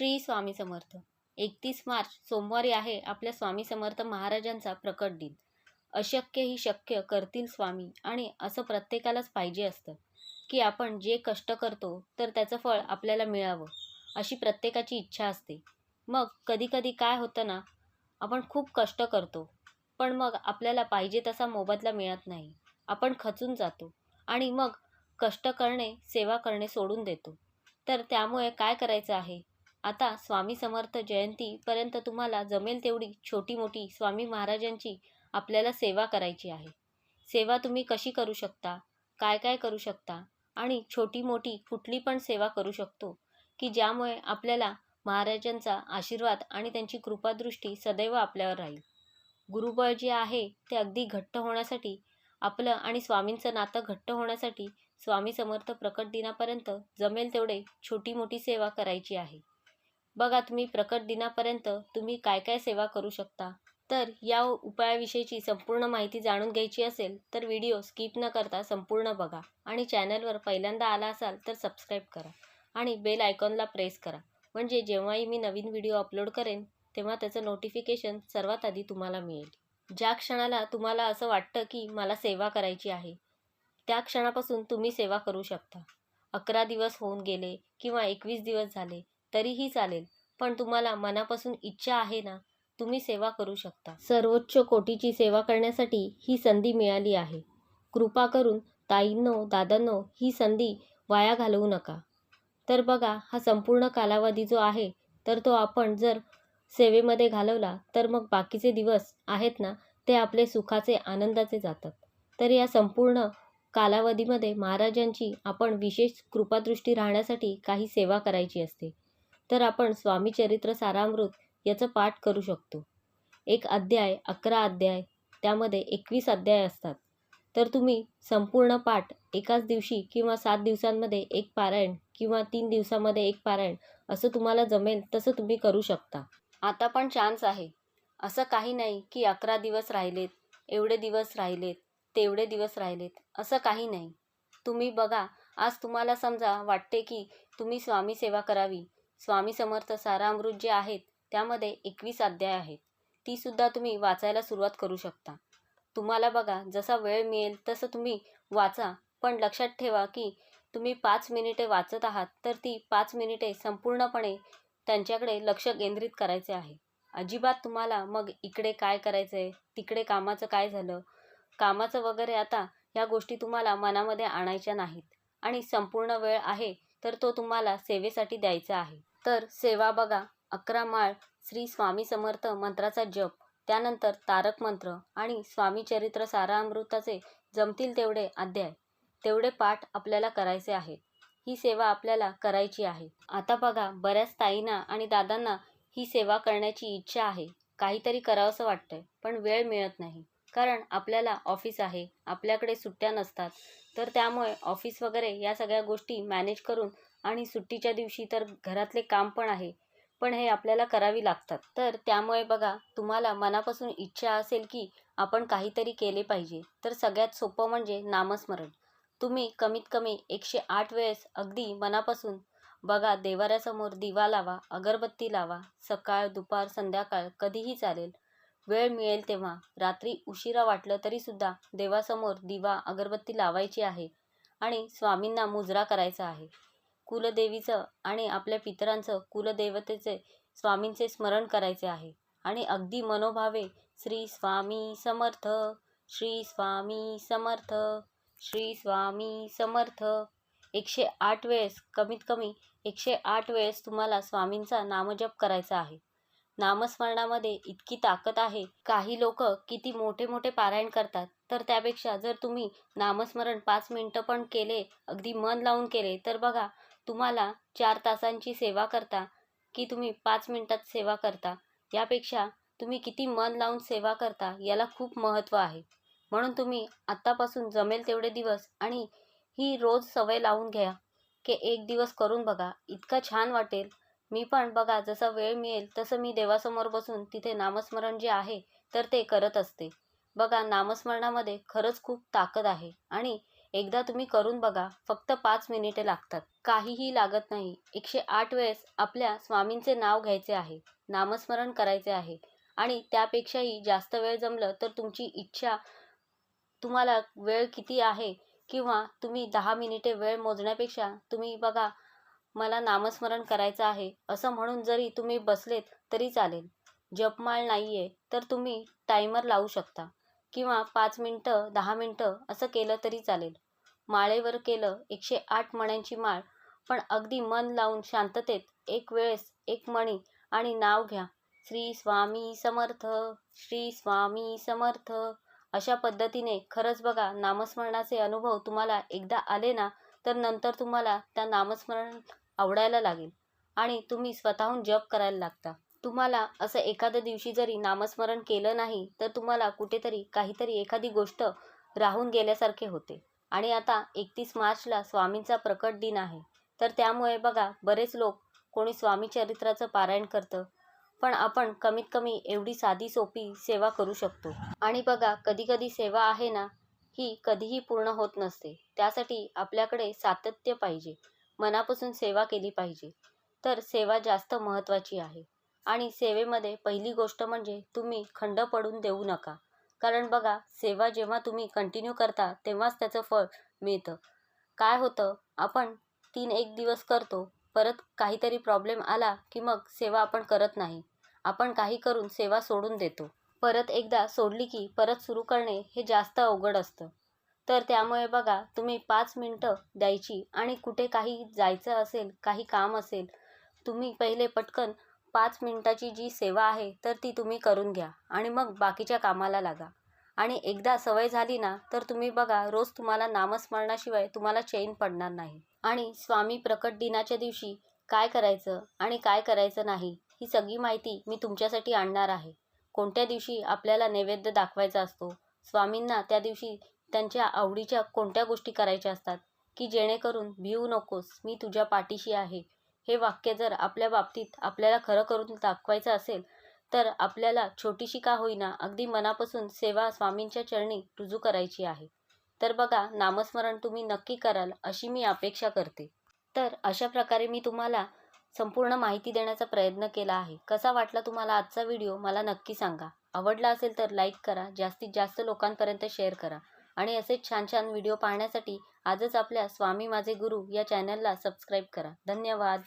श्री स्वामी समर्थ. एकतीस मार्च सोमवारी आहे आपल्या स्वामी समर्थ महाराजांचा प्रकट दिन. अशक्य ही शक्य करतील स्वामी आणि असं प्रत्येकालाच पाहिजे असतं की आपण जे कष्ट करतो तर त्याचं फळ आपल्याला मिळावं अशी प्रत्येकाची इच्छा असते. मग कधीकधी काय होतं ना आपण खूप कष्ट करतो पण मग आपल्याला पाहिजे तसा मोबदला मिळत नाही. आपण खचून जातो आणि मग कष्ट करणे सेवा करणे सोडून देतो. तर त्यामुळे काय करायचं आहे? आता स्वामी समर्थ जयंतीपर्यंत तुम्हाला जमेल तेवढी छोटी मोठी स्वामी महाराजांची आपल्याला सेवा करायची आहे. सेवा तुम्ही कशी करू शकता? काय काय करू शकता? आणि छोटी मोठी कुठली पण सेवा करू शकतो की ज्यामुळे आपल्याला महाराजांचा आशीर्वाद आणि त्यांची कृपादृष्टी सदैव आपल्यावर राहील. गुरुबळ जे आहे ते अगदी घट्ट होण्यासाठी आपलं आणि स्वामींचं नातं घट्ट होण्यासाठी स्वामी समर्थ प्रकट दिनापर्यंत जमेल तेवढे छोटी मोठी सेवा करायची आहे. बघा तुम्ही प्रकट दिनापर्यंत तुम्ही काय काय सेवा करू शकता. तर या उपायाविषयीची संपूर्ण माहिती जाणून घ्यायची असेल तर व्हिडिओ स्किप न करता संपूर्ण बघा आणि चॅनलवर पहिल्यांदा आला असाल तर सबस्क्राईब करा आणि बेल आयकॉनला प्रेस करा. म्हणजे जेव्हाही मी नवीन व्हिडिओ अपलोड करेन तेव्हा त्याचं नोटिफिकेशन सर्वात आधी तुम्हाला मिळेल. ज्या क्षणाला तुम्हाला असं वाटतं की मला सेवा करायची आहे त्या क्षणापासून तुम्ही सेवा करू शकता. अकरा दिवस होऊन गेले किंवा एकवीस दिवस झाले तरीही चालेल. पण तुम्हाला मनापासून इच्छा आहे ना तुम्ही सेवा करू शकता. सर्वोच्च कोटीची सेवा करण्यासाठी ही संधी मिळाली आहे. कृपा करून ताईंनो दादांनो ही संधी वाया घालवू नका. तर बघा हा संपूर्ण कालावधी जो आहे तर तो आपण जर सेवेमध्ये घालवला तर मग बाकीचे दिवस आहेत ना ते आपले सुखाचे आनंदाचे जातात. तर या संपूर्ण कालावधीमध्ये महाराजांची आपण विशेष कृपादृष्टी राहण्यासाठी काही सेवा करायची असते. तर आपण स्वामी चरित्र सारामृत याचं पाठ करू शकतो. एक अध्याय अकरा अध्याय त्यामध्ये एकवीस अध्याय असतात. तर तुम्ही संपूर्ण पाठ एकाच दिवशी किंवा सात दिवसांमध्ये एक पारायण किंवा तीन दिवसामध्ये एक पारायण असं तुम्हाला जमेल तसं तुम्ही करू शकता. आता पण चान्स आहे. असं काही नाही की अकरा दिवस राहिलेत एवढे दिवस राहिलेत तेवढे दिवस राहिलेत असं काही नाही. तुम्ही बघा आज तुम्हाला समजा वाटते की तुम्ही स्वामी सेवा करावी स्वामी समर्थ सारामृत जे आहेत त्यामध्ये एकवीस अध्याय आहेत. तीसुद्धा तुम्ही वाचायला सुरुवात करू शकता. तुम्हाला बघा जसा वेळ मिळेल तसं तुम्ही वाचा. पण लक्षात ठेवा की तुम्ही पाच मिनिटे वाचत आहात तर ती पाच मिनिटे संपूर्णपणे त्यांच्याकडे लक्ष केंद्रित करायचे आहे. अजिबात तुम्हाला मग इकडे काय करायचं आहे तिकडे कामाचं काय झालं? कामाचं वगैरे आता ह्या गोष्टी तुम्हाला मनामध्ये आणायच्या नाहीत. आणि संपूर्ण वेळ आहे तर तो तुम्हाला सेवेसाठी द्यायचा आहे. तर सेवा बघा अकरा माळ श्री स्वामी समर्थ मंत्राचा जप त्यानंतर तारक मंत्र आणि स्वामी चरित्र सारामृताचे जमतील तेवढे अध्याय तेवढे पाठ आपल्याला करायचे आहेत. ही सेवा आपल्याला करायची आहे. आता बघा बऱ्याच ताईंना आणि दादांना ही सेवा करण्याची इच्छा आहे. काहीतरी करावंसं वाटतंय पण वेळ मिळत नाही. कारण आपल्याला ऑफिस आहे आपल्याकडे सुट्ट्या नसतात. तर त्यामुळे ऑफिस वगैरे या सगळ्या गोष्टी मॅनेज करून आणि सुट्टीच्या दिवशी तर घरातले काम पण आहे पण हे आपल्याला करावी लागतात. तर त्यामुळे बघा तुम्हाला मनापासून इच्छा असेल की आपण काहीतरी केले पाहिजे. तर सगळ्यात सोपं म्हणजे नामस्मरण. तुम्ही कमीत कमी एकशे आठ वेळेस अगदी मनापासून बघा देवाऱ्यासमोर दिवा लावा अगरबत्ती लावा सकाळ दुपार संध्याकाळ कधीही चालेल. वेळ मिळेल तेव्हा. रात्री उशिरा वाटलं तरीसुद्धा देवासमोर दिवा अगरबत्ती लावायची आहे आणि स्वामींना मुजरा करायचा आहे. कुलदेवीचं आणि आपल्या पितरांचं कुलदेवतेचे स्वामींचे स्मरण करायचे आहे. आणि अगदी मनोभावे श्री स्वामी समर्थ श्री स्वामी समर्थ श्री स्वामी समर्थ. एकशे आठ वेळेस कमीत कमी एकशे आठ वेळेस तुम्हाला स्वामींचा नामजप करायचा आहे. नामस्मरणामध्ये इतकी ताकद आहे. काही लोक किती मोठे मोठे पारायण करतात तर त्यापेक्षा जर तुम्ही नामस्मरण पाच मिनटं पण केले अगदी मन लावून केले तर बघा तुम्हाला चार तासांची सेवा करता की तुम्ही पाच मिनटात सेवा करता? यापेक्षा तुम्ही किती मन लावून सेवा करता याला खूप महत्त्व आहे. म्हणून तुम्ही आत्तापासून जमेल तेवढे दिवस आणि ही रोज सवय लावून घ्या की एक दिवस करून बघा. इतका छान वाटेल. मी पण बघा जसा वेळ मिळेल तसं मी देवासमोर बसून तिथे नामस्मरण जे आहे तर ते करत असते. बघा नामस्मरणामध्ये खरंच खूप ताकद आहे आणि एकदा तुम्ही करून बघा फक्त पाच मिनिटे लागतात. काहीही लागत नाही. एकशे आठ वेळेस आपल्या स्वामींचे नाव घ्यायचे आहे नामस्मरण करायचे आहे आणि त्यापेक्षाही जास्त वेळ जमलं तर तुमची इच्छा तुम्हाला वेळ किती आहे किंवा तुम्ही दहा मिनिटे वेळ मोजण्यापेक्षा तुम्ही बघा मला नामस्मरण करायचं आहे असं म्हणून जरी तुम्ही बसलेत तरी चालेल. जपमाळ नाही आहे तर तुम्ही टायमर लावू शकता. किंवा पाच मिनटं दहा मिनटं असं केलं तरी चालेल. माळेवर केलं एकशे आठ मण्यांची माळ पण अगदी मन लावून शांततेत एक वेळेस एक मणी आणि नाव घ्या. श्री स्वामी समर्थ श्री स्वामी समर्थ. अशा पद्धतीने खरंच बघा नामस्मरणाचे अनुभव तुम्हाला एकदा आले ना तर नंतर तुम्हाला त्या नामस्मरण आवडायला लागेल. आणि तुम्ही स्वतःहून जप करायला लागता. तुम्हाला असं एखाद्या दिवशी जरी नामस्मरण केलं नाही तर तुम्हाला कुठेतरी काहीतरी एखादी गोष्ट राहून गेल्यासारखे होते. आणि आता एकतीस मार्चला स्वामींचा प्रकट दिन आहे. तर त्यामुळे बघा बरेच लोक कोणी स्वामी चरित्राचं पारायण करतं पण आपण कमीत कमी एवढी साधी सोपी सेवा करू शकतो. आणि बघा कधी कधी सेवा आहे ना ही कधीही पूर्ण होत नसते. त्यासाठी आपल्याकडे सातत्य पाहिजे. मनापासून सेवा केली पाहिजे. तर सेवा जास्त महत्त्वाची आहे. आणि सेवेमध्ये पहिली गोष्ट म्हणजे तुम्ही खंड पडून देऊ नका. कारण बघा सेवा जेव्हा तुम्ही कंटिन्यू करता तेव्हाच त्याचं फळ मिळतं. काय होतं? आपण तीन एक दिवस करतो परत काहीतरी प्रॉब्लेम आला की मग सेवा आपण करत नाही. आपण काही करून सेवा सोडून देतो. परत एकदा सोडली की परत सुरू करणे हे जास्त अवघड असतं. तर त्यामुळे बघा तुम्ही पाच मिनटं द्यायची आणि कुठे काही जायचं असेल काही काम असेल तुम्ही पहिले पटकन पाच मिनटाची जी सेवा आहे तर ती तुम्ही करून घ्या आणि मग बाकीच्या कामाला लागा. आणि एकदा सवय झाली ना तर तुम्ही बघा रोज तुम्हाला नामस्मरणाशिवाय तुम्हाला चैन पडणार नाही. आणि स्वामी प्रकट दिनाच्या दिवशी काय करायचं आणि काय करायचं नाही ही सगळी माहिती मी तुमच्यासाठी आणणार आहे. कोणत्या दिवशी आपल्याला नैवेद्य दाखवायचा असतो? स्वामींना त्या दिवशी त्यांच्या आवडीच्या कोणत्या गोष्टी करायच्या असतात? की जेणेकरून भिवू नकोस मी तुझ्या पाठीशी आहे. हे वाक्य जर आपल्या बाबतीत आपल्याला खरं करून दाखवायचं असेल तर आपल्याला छोटीशी का होईना अगदी मनापासून सेवा स्वामींच्या चरणी रुजू करायची आहे. तर बघा नामस्मरण तुम्ही नक्की कराल अशी मी अपेक्षा करते. तर अशा प्रकारे मी तुम्हाला संपूर्ण माहिती देण्याचा प्रयत्न केला आहे. कसा वाटला तुम्हाला आजचा व्हिडिओ मला नक्की सांगा. आवडला असेल तर लाईक करा जास्तीत जास्त लोकांपर्यंत शेअर करा. आणि असेच छान छान व्हिडिओ पाहण्यासाठी आजच आपल्या स्वामी माझे गुरु या चॅनलला सबस्क्राईब करा. धन्यवाद.